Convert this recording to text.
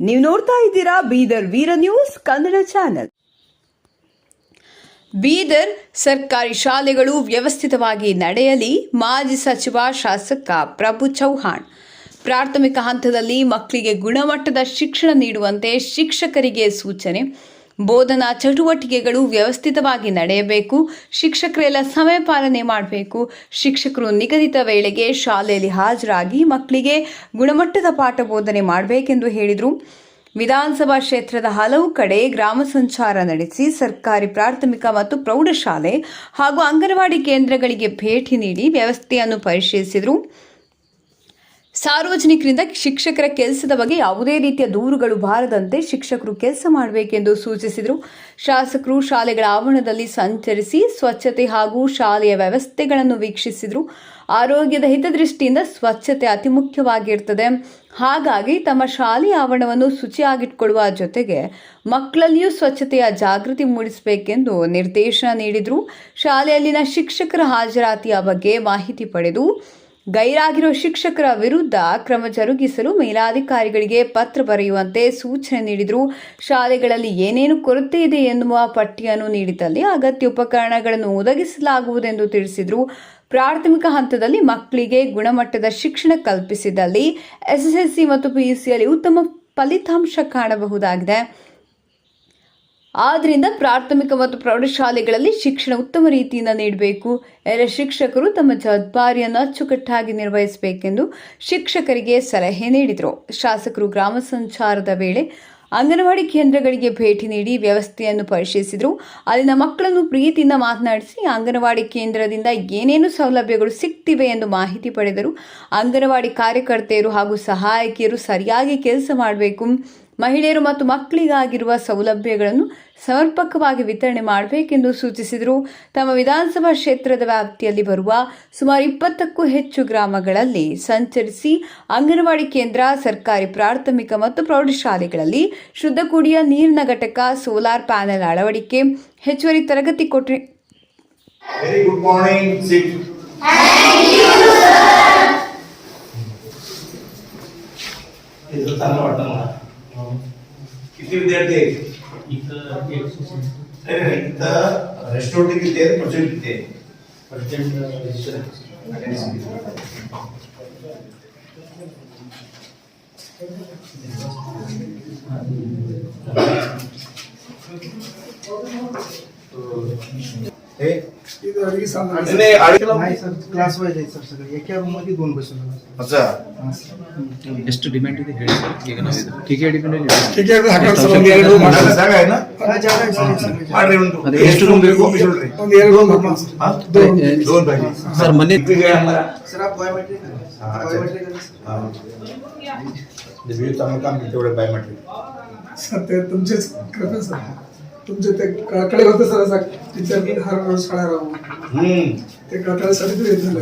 ನೀವು ನೋಡ್ತಾ ಇದ್ದೀರಾ ಬೀದರ್ ವೀರ ನ್ಯೂಸ್ ಕನ್ನಡ ಚಾನೆಲ್. ಬೀದರ್ ಸರ್ಕಾರಿ ಶಾಲೆಗಳು ವ್ಯವಸ್ಥಿತವಾಗಿ ನಡೆಯಲಿ ಮಾಜಿ ಸಚಿವ ಶಾಸಕ ಪ್ರಭು ಚೌಹಾಣ್. ಪ್ರಾಥಮಿಕ ಹಂತದಲ್ಲಿ ಮಕ್ಕಳಿಗೆ ಗುಣಮಟ್ಟದ ಶಿಕ್ಷಣ ನೀಡುವಂತೆ ಶಿಕ್ಷಕರಿಗೆ ಸೂಚನೆ. ಬೋಧನಾ ಚಟುವಟಿಕೆಗಳು ವ್ಯವಸ್ಥಿತವಾಗಿ ನಡೆಯಬೇಕು. ಶಿಕ್ಷಕರೆಲ್ಲ ಸಮಯ ಪಾಲನೆ ಮಾಡಬೇಕು. ಶಿಕ್ಷಕರು ನಿಗದಿತ ವೇಳೆಗೆ ಶಾಲೆಯಲ್ಲಿ ಹಾಜರಾಗಿ ಮಕ್ಕಳಿಗೆ ಗುಣಮಟ್ಟದ ಪಾಠ ಬೋಧನೆ ಮಾಡಬೇಕೆಂದು ಹೇಳಿದರು. ವಿಧಾನಸಭಾ ಕ್ಷೇತ್ರದ ಹಲವು ಕಡೆ ಗ್ರಾಮ ಸಂಚಾರ ನಡೆಸಿ ಸರ್ಕಾರಿ ಪ್ರಾಥಮಿಕ ಮತ್ತು ಪ್ರೌಢಶಾಲೆ ಹಾಗೂ ಅಂಗನವಾಡಿ ಕೇಂದ್ರಗಳಿಗೆ ಭೇಟಿ ನೀಡಿ ವ್ಯವಸ್ಥೆಯನ್ನು ಪರಿಶೀಲಿಸಿದರು. ಸಾರ್ವಜನಿಕರಿಂದ ಶಿಕ್ಷಕರ ಕೆಲಸದ ಬಗ್ಗೆ ಯಾವುದೇ ರೀತಿಯ ದೂರುಗಳು ಬಾರದಂತೆ ಶಿಕ್ಷಕರು ಕೆಲಸ ಮಾಡಬೇಕೆಂದು ಸೂಚಿಸಿದರು. ಶಾಸಕರು ಶಾಲೆಗಳ ಆವರಣದಲ್ಲಿ ಸಂಚರಿಸಿ ಸ್ವಚ್ಛತೆ ಹಾಗೂ ಶಾಲೆಯ ವ್ಯವಸ್ಥೆಗಳನ್ನು ವೀಕ್ಷಿಸಿದರು. ಆರೋಗ್ಯದ ಹಿತದೃಷ್ಟಿಯಿಂದ ಸ್ವಚ್ಛತೆ ಅತಿ ಮುಖ್ಯವಾಗಿರ್ತದೆ. ಹಾಗಾಗಿ ತಮ್ಮ ಶಾಲೆಯ ಆವರಣವನ್ನು ಶುಚಿಯಾಗಿಟ್ಕೊಳ್ಳುವ ಜೊತೆಗೆ ಮಕ್ಕಳಲ್ಲಿಯೂ ಸ್ವಚ್ಛತೆಯ ಜಾಗೃತಿ ಮೂಡಿಸಬೇಕೆಂದು ನಿರ್ದೇಶನ ನೀಡಿದರು. ಶಾಲೆಯಲ್ಲಿನ ಶಿಕ್ಷಕರ ಹಾಜರಾತಿಯ ಬಗ್ಗೆ ಮಾಹಿತಿ ಪಡೆದು ಗೈರಾಗಿರೋ ಶಿಕ್ಷಕರ ವಿರುದ್ಧ ಕ್ರಮ ಜರುಗಿಸಲು ಮೇಲಾಧಿಕಾರಿಗಳಿಗೆ ಪತ್ರ ಬರೆಯುವಂತೆ ಸೂಚನೆ ನೀಡಿದರು. ಶಾಲೆಗಳಲ್ಲಿ ಏನೇನು ಕೊರತೆ ಇದೆ ಎನ್ನುವ ಪಟ್ಟಿಯನ್ನು ನೀಡಿದಲ್ಲಿ ಅಗತ್ಯ ಉಪಕರಣಗಳನ್ನು ಒದಗಿಸಲಾಗುವುದೆಂದು ತಿಳಿಸಿದರು. ಪ್ರಾಥಮಿಕ ಹಂತದಲ್ಲಿ ಮಕ್ಕಳಿಗೆ ಗುಣಮಟ್ಟದ ಶಿಕ್ಷಣ ಕಲ್ಪಿಸಿದಲ್ಲಿ ಎಸ್ಎಸ್ಎಲ್ಸಿ ಮತ್ತು ಪಿಯುಸಿಯಲ್ಲಿ ಉತ್ತಮ ಫಲಿತಾಂಶ ಕಾಣಬಹುದಾಗಿದೆ. ಆದ್ದರಿಂದ ಪ್ರಾಥಮಿಕ ಮತ್ತು ಪ್ರೌಢಶಾಲೆಗಳಲ್ಲಿ ಶಿಕ್ಷಣ ಉತ್ತಮ ರೀತಿಯಿಂದ ನೀಡಬೇಕು. ಎಲ್ಲ ಶಿಕ್ಷಕರು ತಮ್ಮ ಜವಾಬ್ದಾರಿಯನ್ನು ಅಚ್ಚುಕಟ್ಟಾಗಿ ನಿರ್ವಹಿಸಬೇಕೆಂದು ಶಿಕ್ಷಕರಿಗೆ ಸಲಹೆ ನೀಡಿದರು. ಶಾಸಕರು ಗ್ರಾಮ ಸಂಚಾರದ ವೇಳೆ ಅಂಗನವಾಡಿ ಕೇಂದ್ರಗಳಿಗೆ ಭೇಟಿ ನೀಡಿ ವ್ಯವಸ್ಥೆಯನ್ನು ಪರಿಶೀಲಿಸಿದರು. ಅಲ್ಲಿನ ಮಕ್ಕಳನ್ನು ಪ್ರೀತಿಯಿಂದ ಮಾತನಾಡಿಸಿ ಅಂಗನವಾಡಿ ಕೇಂದ್ರದಿಂದ ಏನೇನು ಸೌಲಭ್ಯಗಳು ಸಿಗ್ತಿವೆ ಎಂದು ಮಾಹಿತಿ ಪಡೆದರು. ಅಂಗನವಾಡಿ ಕಾರ್ಯಕರ್ತೆಯರು ಹಾಗೂ ಸಹಾಯಕಿಯರು ಸರಿಯಾಗಿ ಕೆಲಸ ಮಾಡಬೇಕು. ಮಹಿಳೆಯರು ಮತ್ತು ಮಕ್ಕಳಿಗಾಗಿರುವ ಸೌಲಭ್ಯಗಳನ್ನು ಸಮರ್ಪಕವಾಗಿ ವಿತರಣೆ ಮಾಡಬೇಕೆಂದು ಸೂಚಿಸಿದರು. ತಮ್ಮ ವಿಧಾನಸಭಾ ಕ್ಷೇತ್ರದ ವ್ಯಾಪ್ತಿಯಲ್ಲಿ ಬರುವ ಸುಮಾರು ಇಪ್ಪತ್ತಕ್ಕೂ ಹೆಚ್ಚು ಗ್ರಾಮಗಳಲ್ಲಿ ಸಂಚರಿಸಿ ಅಂಗನವಾಡಿ ಕೇಂದ್ರ, ಸರ್ಕಾರಿ ಪ್ರಾಥಮಿಕ ಮತ್ತು ಪ್ರೌಢಶಾಲೆಗಳಲ್ಲಿ ಶುದ್ಧ ಕುಡಿಯ ನೀರಿನ ಘಟಕ, ಸೋಲಾರ್ ಪ್ಯಾನೆಲ್ ಅಳವಡಿಕೆ, ಹೆಚ್ಚುವರಿ ತರಗತಿ ಕೊಟ್ಟರೆ ಇದು good किती विद्यार्थी आहेत इथं एकशे नाही, नाही, इथं रेस्टॉरंट किती आहेत पर्सेंट किती आहे पर्सेंट रजिस्टर हे ಇದು ಅಡಿಗೆ ಸಾಮಾನು नाही, नाही, अडीच नाही सर क्लास वाईज आहे सर सगळे एका रूम मध्ये दोन बसवले अच्छा ಎಷ್ಟು ಡಿಮ್ಯಾಂಡ್ ಇದೆ ಹೇಳಿ ಸರ್ ಈಗ ನಾವು ಕೆ ಕೆ ಡಿಮ್ಯಾಂಡ್ ठीक आहे ಹಾಕೋಣ ಸರ್ ಒಂದು ಎರಡು ರೂಮ್ मला जागा आहे ना हा ಜಾಗ ಇದೆ ಸರ್ ಸರ್ ಮಾಡ್ರಿ ಒಂದು ಅದೇ ಎಷ್ಟು room ಬೇಕು? ಎಷ್ಟು room ಬೇಕು? ಒಂದು ಎರಡು ರೂಮ್ ಹಾಕೋಣ ಸರ್ हा? दोन. दोन पाहिजे ಸರ್ ಮೊನ್ನೆ किती काय आम्हाला सर आप बायोमेट्रिक हा, अच्छा. बायोमेट्रिक आहे सर हा. ते video चांगलं काम केलं तेवढं बायोमेट्रिक सर ते तुमचेच कृपा सर तुमचे ते कळकळे होते सर असं टीचर हर रोज शाळा राहू. ते कळकळ्यासाठी ते येत झालं